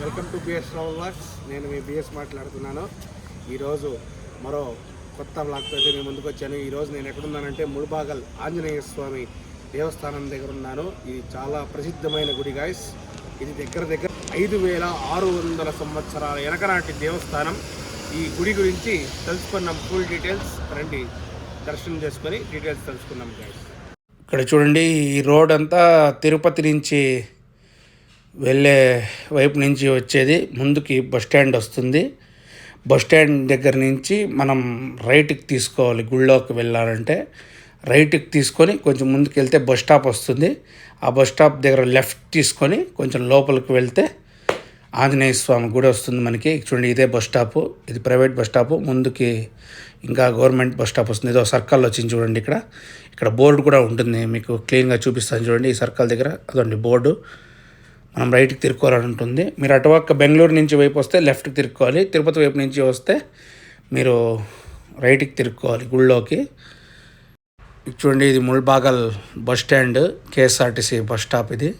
Welcome to BS travel works. నేను మీ BS మాట్లాడుతున్నాను. ఈరోజు మరో కొత్త బ్లాక్తో అయితే నేను ముందుకు వచ్చాను. ఈరోజు నేను ఎక్కడున్నానంటే ముళబాగల్ ఆంజనేయ స్వామి దేవస్థానం దగ్గర ఉన్నాను. ఇది చాలా ప్రసిద్ధమైన గుడి గాయస్ ఇది దగ్గర దగ్గర ఐదు వేల ఆరు వందల సంవత్సరాల వెనకనాటి దేవస్థానం. ఈ గుడి గురించి తెలుసుకున్నాం. ఫుల్ డీటెయిల్స్ రండి దర్శనం చేసుకొని డీటెయిల్స్ తెలుసుకున్నాం గాయస్ ఇక్కడ చూడండి ఈ రోడ్ అంతా తిరుపతి నుంచి వెళ్ళే వైపు నుంచి వచ్చేది ముందుకి బస్ స్టాండ్ వస్తుంది. బస్ స్టాండ్ దగ్గర నుంచి మనం రైట్కి తీసుకోవాలి గుళ్ళోకి వెళ్ళాలంటే. రైట్కి తీసుకొని కొంచెం ముందుకు వెళ్తే బస్ స్టాప్ వస్తుంది. ఆ బస్ స్టాప్ దగ్గర లెఫ్ట్ తీసుకొని కొంచెం లోపలికి వెళ్తే ఆంజనేయ స్వామి గుడి వస్తుంది మనకి. చూడండి ఇదే బస్ స్టాప్. ఇది ప్రైవేట్ బస్ స్టాప్. ముందుకి ఇంకా గవర్నమెంట్ బస్ స్టాప్ వస్తుంది. ఏదో సర్కల్ వచ్చింది చూడండి ఇక్కడ. ఇక్కడ బోర్డు కూడా ఉంటుంది. మీకు క్లీన్గా చూపిస్తాను చూడండి ఈ సర్కిల్ దగ్గర. అదండి బోర్డు. మనం రైట్కి తిరుక్కోవాలని ఉంటుంది మీరు అటువక్క బెంగళూరు నుంచి వైపు వస్తే లెఫ్ట్కి తిరుక్కోవాలి. తిరుపతి వైపు నుంచి వస్తే మీరు రైట్కి తిరుక్కోవాలి గుళ్ళోకి. చూడండి ఇది Mulbagal bus stand KSRTC bus stop ఇది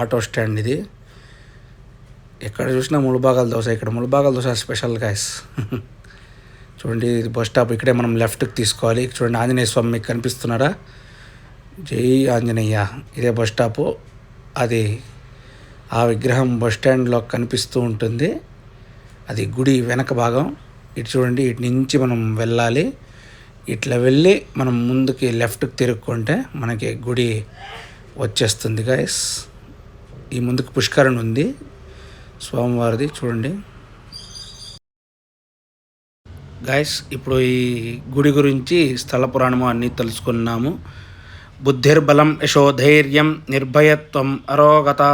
ఆటో స్టాండ్ ఇది. ఎక్కడ చూసినా ముల్బాగల్ దోశ ఇక్కడ ముల్బాగల్ దోశ స్పెషల్ గాయస్ చూడండి ఇది బస్ స్టాప్ ఇక్కడే మనం లెఫ్ట్కి తీసుకోవాలి. చూడండి ఆంజనేయ స్వామి మీకు కనిపిస్తున్నారా? జై ఆంజనేయ ఇదే బస్ స్టాపు. అది ఆ విగ్రహం బస్ స్టాండ్లో కనిపిస్తూ ఉంటుంది. అది గుడి వెనక భాగం. ఇటు చూడండి ఇటు నుంచి మనం వెళ్ళాలి. ఇట్లా వెళ్ళి మనం ముందుకి లెఫ్ట్కి తిరుక్కుంటే మనకి గుడి వచ్చేస్తుంది గాయస్ ఈ ముందుకు పుష్కరణ ఉంది. స్వామివారిది చూడండి. గాయస్ ఇప్పుడు ఈ గుడి గురించి స్థల పురాణము అన్నీ తెలుసుకున్నాము. బుద్ధిర్బలం యశోధైర్యం నిర్భయత్వం అరోగతా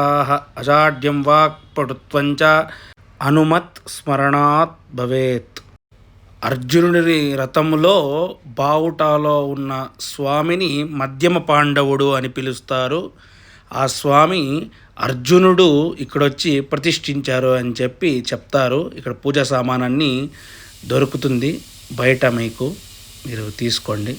అజాడ్యం వాక్పటుత్వంచ అనుమత్ స్మరణాత్ భవేత్. అర్జునుడి రథములో బావుటాలో ఉన్న స్వామిని మధ్యమ పాండవుడు అని పిలుస్తారు. ఆ స్వామి అర్జునుడు ఇక్కడొచ్చి ప్రతిష్ఠించారు అని చెప్పి చెప్తారు. ఇక్కడ పూజా సామానాన్ని దొరుకుతుంది. బయట మీకు మీరు తీసుకోండి.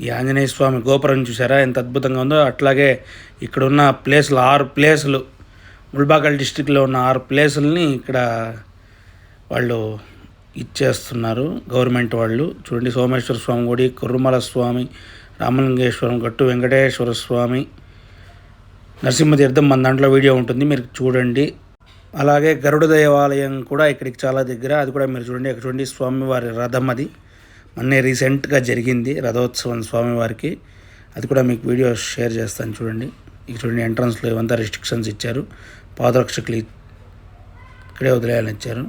ఈ ఆంజనేయ స్వామి గోపురం చూసారా ఎంత అద్భుతంగా ఉందో. అట్లాగే ఇక్కడున్న ప్లేసులు ఆరు ప్లేసులు ముల్బాగల్ డిస్టిక్లో ఉన్న ఆరు ప్లేసుల్ని ఇక్కడ వాళ్ళు ఇచ్చేస్తున్నారు. గవర్నమెంట్ వాళ్ళు. చూడండి సోమేశ్వర స్వామి గుడి కుర్రుమల స్వామి రామలింగేశ్వరం గట్టు వెంకటేశ్వర స్వామి నరసింహతీర్థం మన దాంట్లో వీడియో ఉంటుంది మీరు చూడండి. అలాగే గరుడ దేవాలయం కూడా ఇక్కడికి చాలా దగ్గర. అది కూడా మీరు చూడండి. ఇక్కడ చూడండి స్వామివారి రథం అది. మొన్నే రీసెంట్గా జరిగింది రథోత్సవం స్వామివారికి. అది కూడా మీకు వీడియో షేర్ చేస్తాను చూడండి. ఇక చూడండి ఎంట్రన్స్లో ఏమంతా రెస్ట్రిక్షన్స్ ఇచ్చారు. పాదరక్షకులు ఇక్కడే వదిలేయాలని ఇచ్చారు.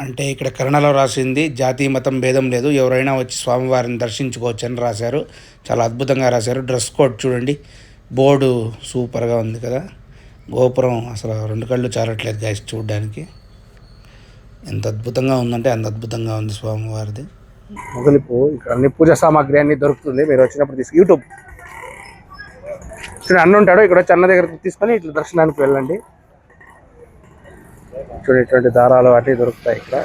అంటే ఇక్కడ కన్నడలో రాసింది జాతి మతం భేదం లేదు. ఎవరైనా వచ్చి స్వామివారిని దర్శించుకోవచ్చు అని రాశారు. చాలా అద్భుతంగా రాశారు. డ్రెస్ కోడ్ చూడండి. బోర్డు సూపర్గా ఉంది కదా. గోపురం అసలు రెండు కళ్ళు చాలట్లేదు గాయస్ చూడడానికి. ఎంత అద్భుతంగా ఉందంటే అంత అద్భుతంగా ఉంది స్వామివారిది. మొగలిపు ఇక్కడ అన్ని పూజా సామాగ్రి అన్ని దొరుకుతుంది. మీరు వచ్చినప్పుడు తీసుకు యూట్యూబ్. ఇక్కడ అన్న ఉంటాడు ఇక్కడ వచ్చి అన్న దగ్గర తీసుకొని ఇట్లా దర్శనానికి వెళ్ళండి. చూడండి ఇటువంటి దారాలు అన్నీ దొరుకుతాయి ఇక్కడ.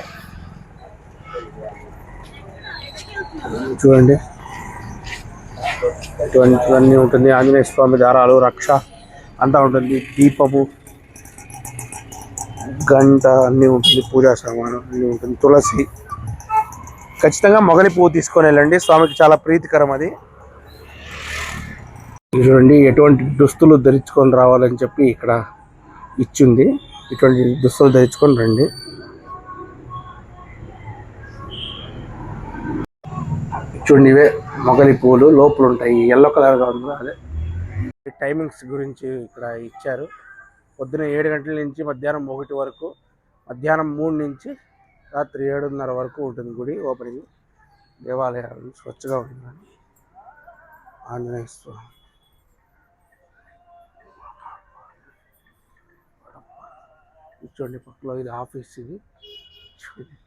చూడండి. ఇటువంటివన్నీ ఉంటుంది. ఆంజనేయ స్వామి దారాలు రక్ష అంతా ఉంటుంది. దీపము గంట అన్నీ ఉంటుంది. పూజా సామాను అన్నీ ఉంటుంది. తులసి. ఖచ్చితంగా మొగలి పువ్వు తీసుకొని వెళ్ళండి. స్వామికి చాలా ప్రీతికరం అది. చూడండి ఎటువంటి దుస్తులు ధరించుకొని రావాలని చెప్పి ఇక్కడ ఇచ్చింది. ఇటువంటి దుస్తులు ధరించుకొని రండి. చూడండి ఇవే మొగలి పువ్వులు. లోపల ఉంటాయి. ఎల్లో కలర్గా ఉంది. అదే టైమింగ్స్ గురించి ఇక్కడ ఇచ్చారు. పొద్దున ఏడు గంటల నుంచి మధ్యాహ్నం ఒకటి వరకు మధ్యాహ్నం మూడు నుంచి రాత్రి ఏడున్నర వరకు ఉంటుంది గుడి ఓపెనింగ్ దేవాలయాలు స్వచ్ఛగా ఉంటుందని ఆంజనేయ స్వామి. చూడండి పక్కలో ఇది ఆఫీస్ ఇది. చూడండి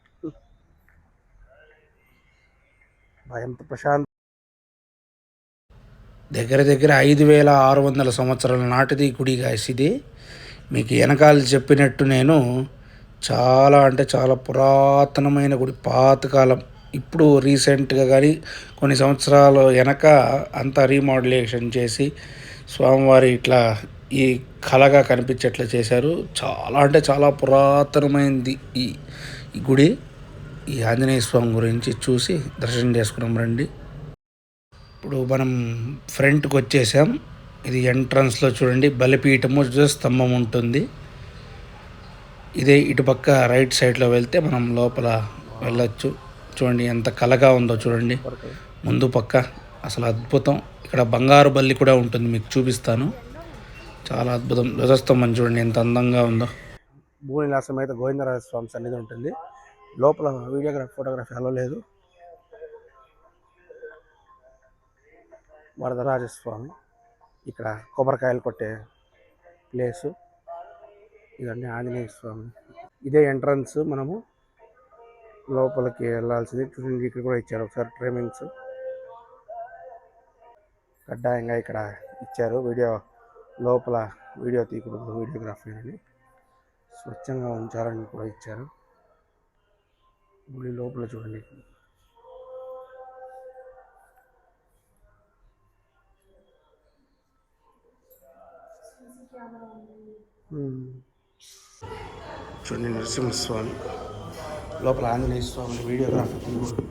ఎంత ప్రశాంత దగ్గర దగ్గర ఐదు వేల ఆరు వందల సంవత్సరాల నాటిది గుడి కాసిది ఇది. మీకు వెనకాల చెప్పినట్టు నేను చాలా అంటే చాలా పురాతనమైన గుడి పాతకాలం. ఇప్పుడు రీసెంట్గా కానీ కొన్ని సంవత్సరాలు వెనక అంతా రీమోడలేషన్ చేసి స్వామివారి ఇట్లా ఈ కళగా కనిపించేట్లా చేశారు. చాలా అంటే చాలా పురాతనమైనది ఈ ఈ గుడి. ఈ ఆంజనేయ స్వామి గురించి చూసి దర్శనం చేసుకున్నాం రండి. ఇప్పుడు మనం ఫ్రంట్కి వచ్చేసాం. ఇది ఎంట్రన్స్లో చూడండి బలిపీఠము స్తంభం ఉంటుంది. ఇదే ఇటుపక్క రైట్ సైడ్లో వెళ్తే మనం లోపల వెళ్ళొచ్చు. చూడండి ఎంత కలగా ఉందో చూడండి. ముందు పక్క అసలు అద్భుతం. ఇక్కడ బంగారు బల్లి కూడా ఉంటుంది మీకు చూపిస్తాను. చాలా అద్భుతం. ధ్వజస్తంభం చూడండి ఎంత అందంగా ఉందో. భూనిలాసం అయితే గోవిందరాజ స్వామి సన్నిధి ఉంటుంది. లోపల వీడియోగ్రఫీ ఫోటోగ్రఫీ అలో లేదు. వరదరాజస్వామి ఇక్కడ కొబ్బరికాయలు కొట్టే ప్లేసు. ఇదండి ఆంజనేయ స్వామి. ఇదే ఎంట్రన్స్ మనము లోపలికి వెళ్ళాల్సింది. చూడండి ఇక్కడ కూడా ఇచ్చారు ఒకసారి ట్రైనింగ్స్ కడ్డాయంగా ఇక్కడ ఇచ్చారు. వీడియో లోపల వీడియో తీయకూడదు. వీడియోగ్రఫీ అని. స్వచ్ఛంగా ఉంచాలని కూడా ఇచ్చారు. గుడి లోపల చూడండి. ఉమ్. చూడండి నరసింహస్వామి. లోపల ఆంజనేయ స్వామి వీడియోగ్రాఫీ తీయకూడదు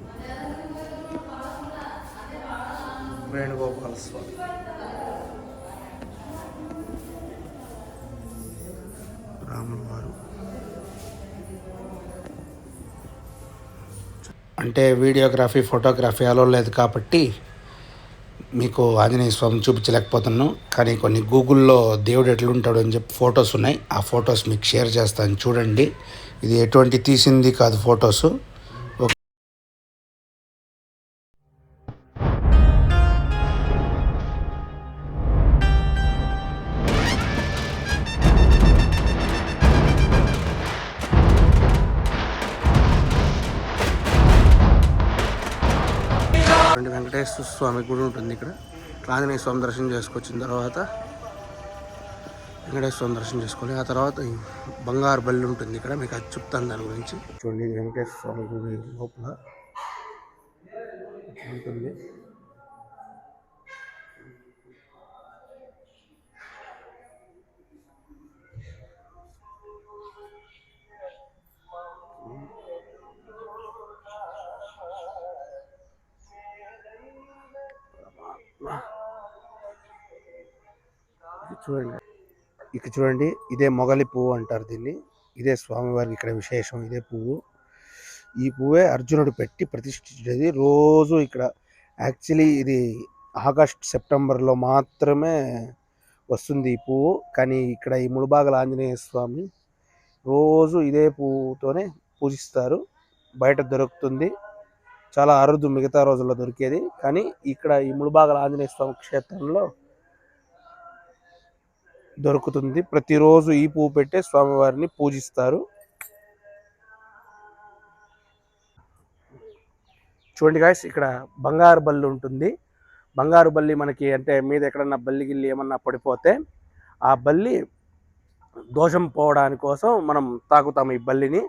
వేణుగోపాల స్వామి. రాములు వారు. అంటే వీడియోగ్రఫీ ఫోటోగ్రఫీ అలో లేదు కాబట్టి మీకు ఆంజనేయ స్వామిని చూపించలేకపోతున్నాను కానీ కొన్ని గూగుల్లో దేవుడు ఎట్లుంటాడు అని చెప్పి ఫొటోస్ ఉన్నాయి. ఆ ఫొటోస్ మీకు షేర్ చేస్తాను. చూడండి. ఇది ఎటువంటి తీసింది కాదు ఫొటోసు. రెండు వెంకటేశ్వర స్వామి గుడి ఉంటుంది ఇక్కడ. ఆంజనేయ స్వామి దర్శనం చేసుకొచ్చిన తర్వాత వెంకటేశ్వర స్వామి దర్శనం చేసుకోవాలి. ఆ తర్వాత బంగారు బల్లి ఉంటుంది ఇక్కడ. మీకు అది చెప్తాను దాని గురించి. చూడండి వెంకటేశ్వర స్వామి గుడి లోపల. ఉంటుంది. చూడండి. ఇక్కడ చూడండి ఇదే మొగలి పువ్వు అంటారు దీన్ని. ఇదే స్వామివారికి ఇక్కడ విశేషం ఇదే పువ్వు. ఈ పువ్వే అర్జునుడు పెట్టి ప్రతిష్ఠించేది. రోజు ఇక్కడ యాక్చువల్లీ ఇది ఆగస్ట్ సెప్టెంబర్లో మాత్రమే వస్తుంది ఈ పువ్వు. కానీ ఇక్కడ ఈ ముళబాగల ఆంజనేయ స్వామి రోజు ఇదే పువ్వుతోనే పూజిస్తారు. బయట దొరుకుతుంది. చాలా అరుదు మిగతా రోజుల్లో దొరికేది. కానీ ఇక్కడ ఈ ముళబాగల ఆంజనేయ స్వామి క్షేత్రంలో దొరుకుతుంది. ప్రతిరోజు ఈ పువ్వు పెట్టే స్వామివారిని పూజిస్తారు. చూడండి గాయస్ ఇక్కడ బంగారు బల్లి ఉంటుంది. బంగారు బల్లి మనకి అంటే మీద ఎక్కడన్నా బల్లి గిల్లి ఏమన్నా పడిపోతే ఆ బల్లి దోషం పోవడానికి కోసం మనం తాకుతాం ఈ బల్లిని.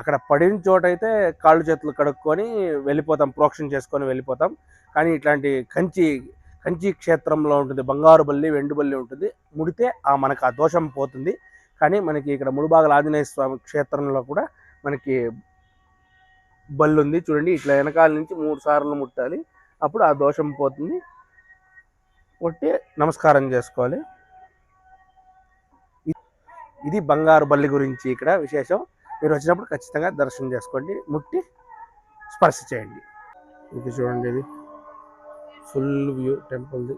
అక్కడ పడిన చోటైతే కాళ్ళు చేతులు కడుక్కొని వెళ్ళిపోతాం ప్రోక్షణ చేసుకొని వెళ్ళిపోతాం. కానీ ఇట్లాంటి కంచి కంచి క్షేత్రంలో ఉంటుంది బంగారు బల్లి వెండు బల్లి ఉంటుంది. ముడితే ఆ మనకు ఆ దోషం పోతుంది. కానీ మనకి ఇక్కడ ముడిబాగల ఆంజనేయ స్వామి క్షేత్రంలో కూడా మనకి బల్లు ఉంది. చూడండి ఇట్లా వెనకాల నుంచి మూడు సార్లు ముట్టాలి. అప్పుడు ఆ దోషం పోతుంది. కొట్టి నమస్కారం చేసుకోవాలి. ఇది బంగారు బల్లి గురించి ఇక్కడ విశేషం. మీరు వచ్చినప్పుడు ఖచ్చితంగా దర్శనం చేసుకోండి. ముట్టి స్పర్శ చేయండి. ఇది చూడండి ఇది. ఫుల్ వ్యూ టెంపుల్ది.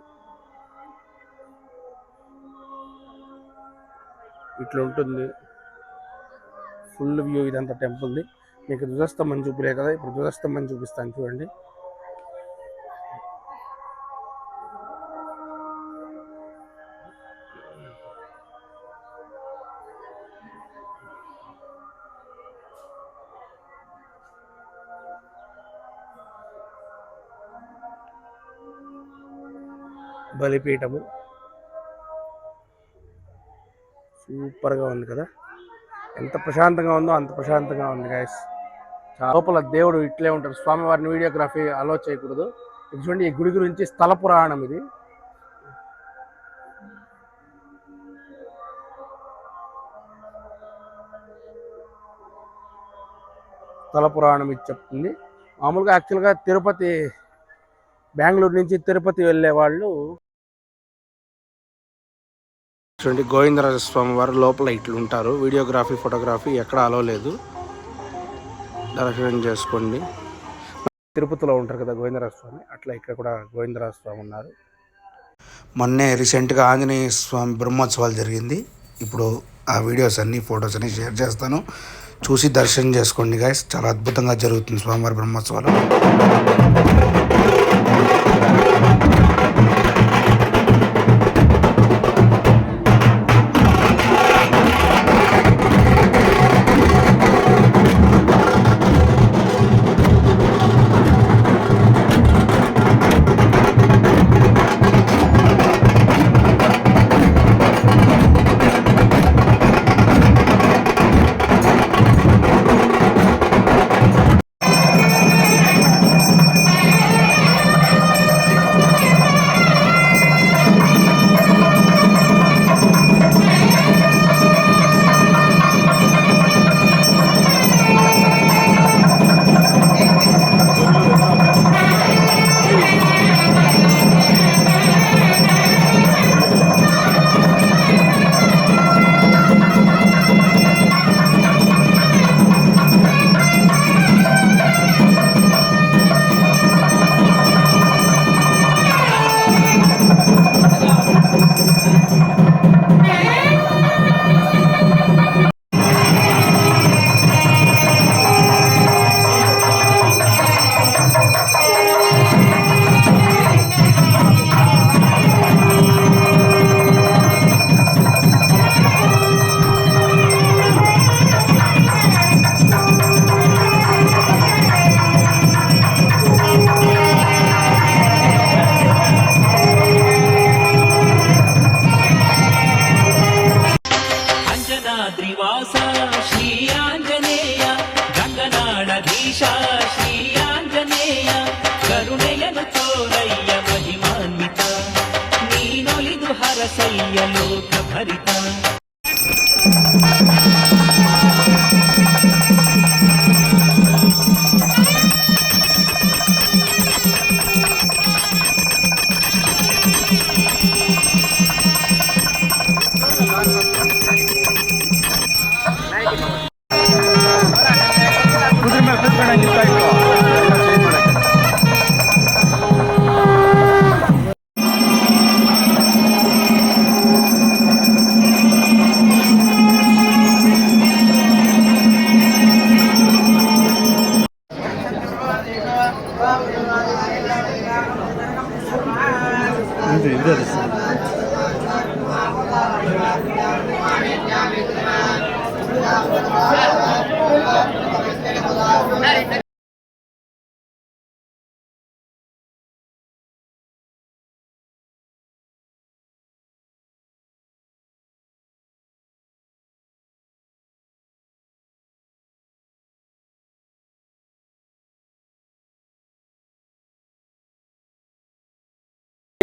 ఇట్లా ఉంటుంది. ఫుల్ వ్యూ ఇదంతా టెంపుల్ది. మీకు ధ్వజస్తంభం చూపిలే కదా ఇప్పుడు ధ్వజస్తంభం చూపిస్తాను చూడండి. బలిపీఠము సూపర్గా ఉంది కదా. ఎంత ప్రశాంతంగా ఉందో అంత ప్రశాంతంగా ఉంది గాయస్ లోపల దేవుడు ఇట్లే ఉంటారు స్వామివారిని వీడియోగ్రఫీ అలో చేయకూడదు. చూడండి ఈ గుడి గురించి స్థల పురాణం ఇది. స్థల పురాణం ఇది చెప్తుంది. మామూలుగా యాక్చువల్గా తిరుపతి బెంగళూరు నుంచి తిరుపతి వెళ్ళే వాళ్ళు చూడండి గోవిందరాజ స్వామి వారు లోపల ఇట్లు ఉంటారు. వీడియోగ్రఫీ ఫోటోగ్రఫీ ఎక్కడ అలో లేదు. దర్శనం చేసుకోండి. తిరుపతిలో ఉంటారు కదా గోవిందరాజ స్వామి అట్లా ఇక్కడ కూడా గోవిందరాజ స్వామి ఉన్నారు. మొన్నే రీసెంట్గా ఆంజనేయ స్వామి బ్రహ్మోత్సవాలు జరిగింది. ఇప్పుడు ఆ వీడియోస్ అన్ని ఫొటోస్ అన్ని షేర్ చేస్తాను. చూసి దర్శనం చేసుకోండి గాయస్. చాలా అద్భుతంగా జరుగుతుంది స్వామివారి బ్రహ్మోత్సవాలు.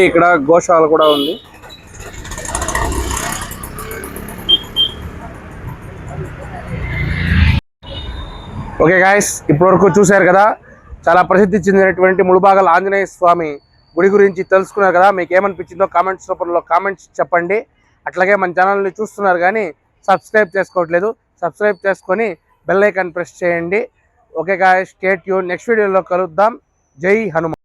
ఇక్కడ గోశాల కూడా ఉంది. ఓకే గాయస్ ఇప్పటివరకు చూశారు కదా చాలా ప్రసిద్ధి చెందినటువంటి ముಳುబాగల ఆంజనేయ స్వామి గుడి గురించి తెలుసుకున్నారు కదా మీకు ఏమనిపించిందో కామెంట్స్ రూపంలో కామెంట్స్ చెప్పండి. అట్లాగే మన ఛానల్ని చూస్తున్నారు కానీ సబ్స్క్రైబ్ చేసుకోవట్లేదు సబ్స్క్రైబ్ చేసుకొని బెల్ ఐకాన్ ప్రెస్ చేయండి. Okay guys state you next వీడియోలో కలుద్దాం. జై హనుమాన్.